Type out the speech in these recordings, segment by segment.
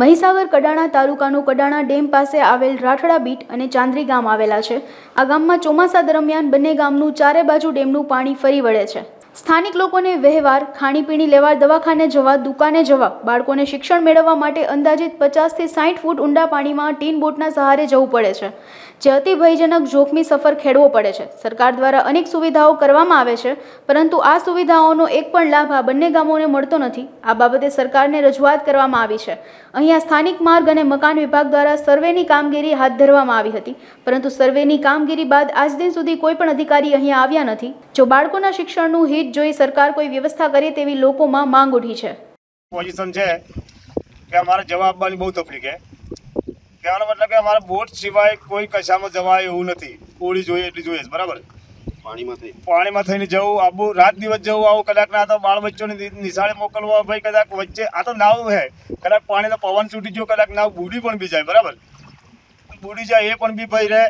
મહીસાગર કડાણા તાલુકાનું કડાણા ડેમ પાસે આવેલ રાઠડા બીટ અને ચાંદરી ગામ આવેલા છે. આ ગામમાં ચોમાસા દરમિયાન બંને ગામનું ચારે બાજુ ડેમનું પાણી ફરી વળે છે. સ્થાનિક લોકોને વહેવાર ખાણીપીણી લેવા, દવાખાને જવા, દુકાને જવા, બાળકોને શિક્ષણ મેળવવા માટે અંદાજિત પચાસથી સાઠ ફૂટ ઊંડા પાણીમાં ટીન બોટના સહારે જવું પડે છે, જે અતિ ભયજનક જોખમી સફર ખેડવો પડે છે. સરકાર દ્વારા અનેક સુવિધાઓ કરવામાં આવે છે, પરંતુ આ સુવિધાઓનો એક પણ લાભ આ બંને ગામોને મળતો નથી. આ બાબતે સરકારને રજૂઆત કરવામાં આવી છે. અહીંયા સ્થાનિક માર્ગ અને મકાન વિભાગ દ્વારા સર્વેની કામગીરી હાથ ધરવામાં આવી હતી, પરંતુ સર્વેની કામગીરી બાદ આજ દિન સુધી કોઈ પણ અધિકારી અહીંયા આવ્યા નથી. જો બાળકોના શિક્ષણનું હિત જોઈ સરકાર કોઈ વ્યવસ્થા કરે તેવી લોકોમાં માંગ ઉઠી છે. પોઝિશન છે કે અમારે જવાબ આપવાની બહુ તકલીફ છે. કહેવાનો મતલબ કે અમારે બોટ સિવાય કોઈ કશામાં જવાય એવું નથી. ઓળી જોઈએ એટલી જોઈએ બરાબર? પાણીમાં પાણીમાં થઈને જવું આબુ રાત દિવસ જવું આવું કદાચ ના તો બાળ બચ્ચોને નિશાળે મોકલવા ભાઈ કદાચ વચ્ચે આ તો નાવ હે કદાચ પાણીનો પવન છૂટી ગયો કદાચ નાવ બુડી પણ બી જાય બરાબર? બુડી જાય એ પણ બી ભાઈ રહે.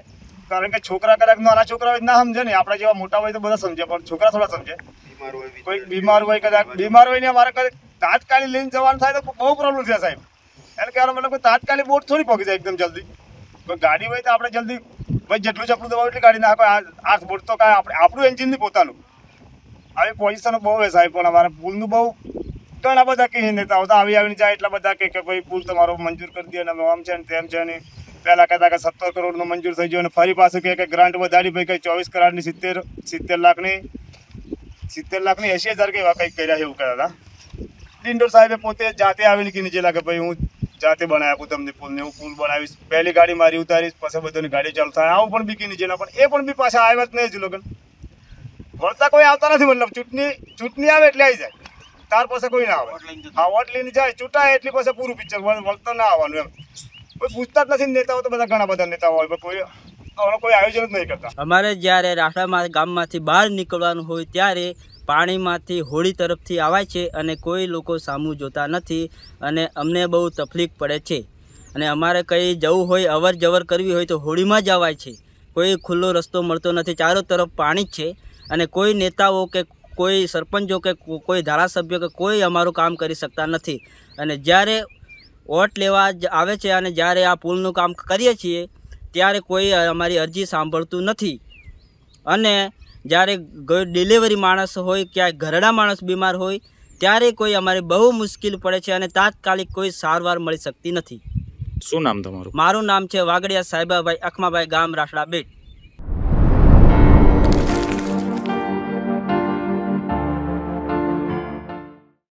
કારણ કે છોકરા કદાચ નાના છોકરા હોય ના સમજે ને. આપણા જેવા મોટા હોય તો બધા સમજે પણ છોકરા થોડા સમજે. બીમાર હોય કોઈ બીમાર હોય કદાચ બીમાર હોય ને અમારે તાત્કાલિક લઈને જવાનું થાય તો બહુ પ્રોબ્લેમ છે સાહેબ. એટલે કહેવાનો મતલબ કોઈ તાત્કાલિક બોટ થોડી પહોંચી જાય એકદમ જલ્દી. કોઈ ગાડી હોય તો આપણે જલ્દી ભાઈ જેટલું ચપલું દબાવ એટલી ગાડી નાખો. આ બોટ તો કાંઈ આપણે આપણું એન્જિન નહીં પોતાનું. આવી પોઝિશન બહુ હે સાહેબ પણ અમારે પુલનું બહુ ઘણા બધા કહીને નેતાઓ તો આવી આવીને જાય એટલા બધા કે ભાઈ પુલ તમારો મંજૂર કરી દે અને આમ છે ને તેમ છે ને. પહેલા કહેતા કે સત્તર કરોડનું મંજૂર થઈ ગયું અને ફરી પાછું કહે કે ગ્રાન્ટ વધારી ભાઈ કંઈ ચોવીસ કરોડની સિત્તેર સિત્તેર લાખની સિત્તેર લાખની એંસી હજાર કે એવા કંઈક કર્યા છે એવું કહેતા હતા. ડિંડોર સાહેબે પોતે જાતે આવીને કીને જેલા કે ભાઈ હું જાતે બનાવી આપું તમને પુલને હું પુલ બનાવીશ. પહેલી ગાડી મારી ઉતારીશ પછી બધાની ગાડી ચાલુ થાય. આવું પણ બી જેલા પણ એ પણ બી પાછા આવ્યા જ નહીં જ લોકો વળતા કોઈ આવતા નથી મતલબ ચૂંટણી ચૂંટણી આવે એટલે આવી જાય. તાર પાસે કોઈ ના આવે. હા વોટ લઈને જાય ચૂંટાય એટલી પાસે પૂરું પિક્ચર વળતા ના આવવાનું એમ. પૂછતા જ નથી નેતાઓ તો બધા ઘણા બધા નેતાઓ હોય કોઈ અમારે જ્યારે રાઠામાં ગામમાંથી બહાર નીકળવાનું હોય ત્યારે પાણીમાંથી હોળી તરફથી આવાય છે અને કોઈ લોકો સામું જોતા નથી અને અમને બહુ તકલીફ પડે છે. અને અમારે કંઈ જવું હોય અવર જવર કરવી હોય તો હોળીમાં જ અવાય છે. કોઈ ખુલ્લો રસ્તો મળતો નથી, ચારો તરફ પાણી છે. અને કોઈ નેતાઓ કે કોઈ સરપંચો કે કોઈ ધારાસભ્યો કે કોઈ અમારું કામ કરી શકતા નથી. અને જ્યારે વોટ લેવા જ આવે છે અને જ્યારે આ પુલનું કામ કરીએ છીએ ત્યારે કોઈ અમારી અરજી સાંભળતું નથી. અને જ્યારે ડિલિવરી માણસ હોય ક્યાંય ઘરડા માણસ બીમાર હોય ત્યારે કોઈ અમારે બહુ મુશ્કેલ પડે છે અને તાત્કાલિક કોઈ સારવાર મળી શકતી નથી. શું નામ તમારું? મારું નામ છે વાગડિયા સાહેબાભાઈ અખમાભાઈ ગામ રાસડા બેટ.